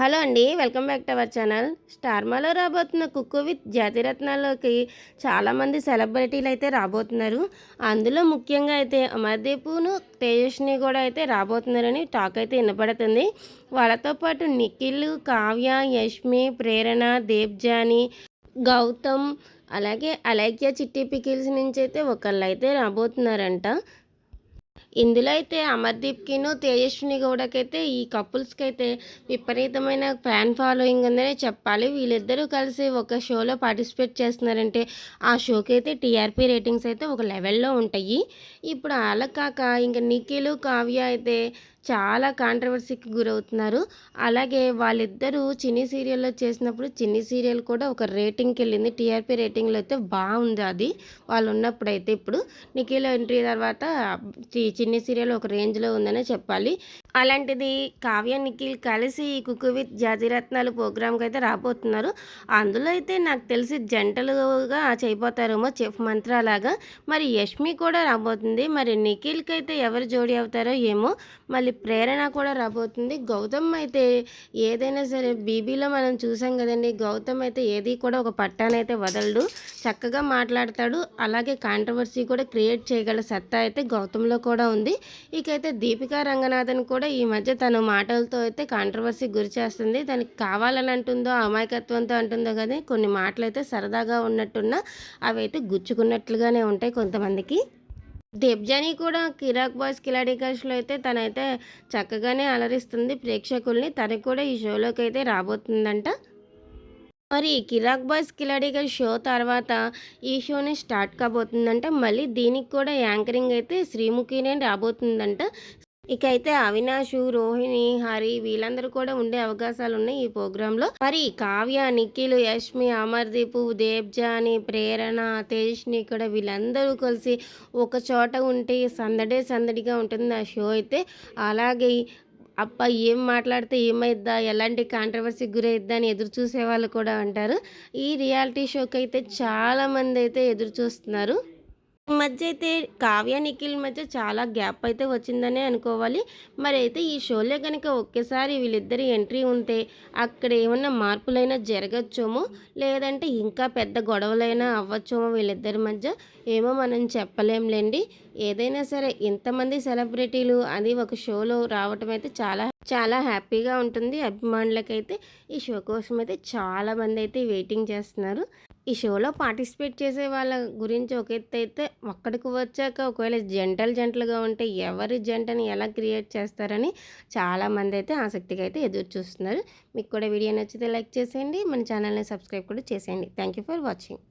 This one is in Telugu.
హలో అండి welcome back to our channel. స్టార్మాలో రాబోతున్న కుక్కు విత్ జాతిరత్నాల్లోకి చాలామంది సెలబ్రిటీలు అయితే రాబోతున్నారు. అందులో ముఖ్యంగా అయితే అమర్దీపును తేజస్ని కూడా అయితే రాబోతున్నారని టాక్ అయితే వినపడుతుంది. వాళ్ళతో పాటు నిఖిల్ కావ్య యష్మి ప్రేరణ దేవ్జాని గౌతమ్ అలాగే అలైక్య చిట్టి పికిల్స్ నుంచి అయితే ఒకళ్ళు అయితే రాబోతున్నారంట. ఇందులో అయితే అమర్దీప్కిను తేజస్విని గౌడకైతే ఈ కపుల్స్కి అయితే విపరీతమైన ఫ్యాన్ ఫాలోయింగ్ ఉందనే చెప్పాలి. వీళ్ళిద్దరూ కలిసి ఒక షోలో పార్టిసిపేట్ చేస్తున్నారంటే ఆ షోకి అయితే టీఆర్పీ రేటింగ్స్ అయితే ఒక లెవెల్లో ఉంటాయి. ఇప్పుడు అలా కాక ఇంకా నిఖిలు కావ్య అయితే చాలా కాంట్రవర్సీకి గురవుతున్నారు. అలాగే వాళ్ళిద్దరూ చిన్ని సీరియల్లో చేసినప్పుడు చిన్ని సీరియల్ కూడా ఒక రేటింగ్కి వెళ్ళింది టీఆర్పీ రేటింగ్లో అయితే బాగుంది అది. వాళ్ళు ఉన్నప్పుడు అయితే ఇప్పుడు నిఖిల్ ఎంట్రీ తర్వాత చిన్ని సీరియల్ ఒక రేంజ్లో ఉందనే చెప్పాలి. అలాంటిది కావ్య నిఖిల్ కలిసి కుక్కు విత్ జాతిరత్నాలు ప్రోగ్రామ్కి అయితే రాబోతున్నారు. అందులో అయితే నాకు తెలిసి జంటలుగా చేయబోతారేమో చెఫ్ మంత్రాలాగా. మరి యష్మి కూడా రాబోతుంది. మరి నిఖిల్కి అయితే ఎవరు జోడి అవుతారో ఏమో మళ్ళీ మళ్ళీ ప్రేరణ కూడా రాబోతుంది. గౌతమ్ అయితే ఏదైనా సరే బీబీలో మనం చూసాం కదండి గౌతమ్ అయితే ఏది కూడా ఒక పట్టానైతే వదలడు. చక్కగా మాట్లాడతాడు. అలాగే కాంట్రవర్సీ కూడా క్రియేట్ చేయగల సత్తా అయితే గౌతంలో కూడా ఉంది. ఇకైతే దీపికా రంగనాథన్ కూడా ఈ మధ్య తన మాటలతో అయితే కాంట్రవర్సీ గురి చేస్తుంది. దానికి కావాలని అంటుందో అమాయకత్వంతో అంటుందో కానీ కొన్ని మాటలు అయితే సరదాగా ఉన్నట్టున్న అవి అయితే గుచ్చుకున్నట్లుగానే ఉంటాయి కొంతమందికి. దేబ్జానీ కూడా కిరాక్ బాయ్స్ కిలాడీ కష్లో అయితే తనైతే చక్కగానే అలరిస్తుంది ప్రేక్షకుల్ని. తనకు కూడా ఈ షోలోకి అయితే రాబోతుందంట. మరి కిరాక్ బాయ్స్ కిలాడీ షో తర్వాత ఈ షోని స్టార్ట్ కాబోతుందంట. మళ్ళీ దీనికి కూడా యాంకరింగ్ అయితే శ్రీముఖినే రాబోతుందంట. ఇక అయితే అవినాష్ రోహిణి హరి వీళ్ళందరూ కూడా ఉండే అవకాశాలు ఉన్నాయి ఈ ప్రోగ్రాంలో. మరి కావ్య నిఖిల్ యష్మి అమర్దీప్ దేబ్జాని ప్రేరణ తేజ్ని కూడా వీళ్ళందరూ కలిసి ఒక చోట ఉంటే సందడే సందడిగా ఉంటుంది ఆ షో అయితే. అలాగే అప్ప ఏం మాట్లాడితే ఏమైద్దా ఎలాంటి కాంట్రవర్సీ గురైద్దా అని ఎదురు చూసే వాళ్ళు కూడా అంటారు ఈ రియాలిటీ షోకి అయితే చాలామంది అయితే ఎదురు చూస్తున్నారు. మధ్య అయితే కావ్య నిఖిల్ మధ్య చాలా గ్యాప్ అయితే వచ్చిందనే అనుకోవాలి. మరి అయితే ఈ షోలో కనుక ఒకేసారి వీళ్ళిద్దరి ఎంట్రీ ఉంటే అక్కడ ఏమన్నా మార్పులైనా జరగచ్చేమో లేదంటే ఇంకా పెద్ద గొడవలైనా అవ్వచ్చేమో వీళ్ళిద్దరి మధ్య ఏమో మనం చెప్పలేంలేండి. ఏదైనా సరే ఇంతమంది సెలబ్రిటీలు అది ఒక షోలో రావటం అయితే చాలా చాలా హ్యాపీగా ఉంటుంది. అభిమానులకైతే ఈ షో కోసం అయితే చాలామంది అయితే వెయిటింగ్ చేస్తున్నారు. ఈ షోలో పార్టిసిపేట్ చేసే వాళ్ళ గురించి ఒక ఎత్తు అయితే ఒక్కడికి వచ్చాక ఒకవేళ జంటలు జంటలుగా ఉంటే ఎవరి జంటని ఎలా క్రియేట్ చేస్తారని చాలామంది అయితే ఆసక్తిగా అయితే ఎదురు చూస్తున్నారు. మీకు కూడా వీడియో నచ్చితే లైక్ చేసేయండి. మన ఛానల్ని సబ్స్క్రైబ్ కూడా చేసేయండి. Thank you for watching.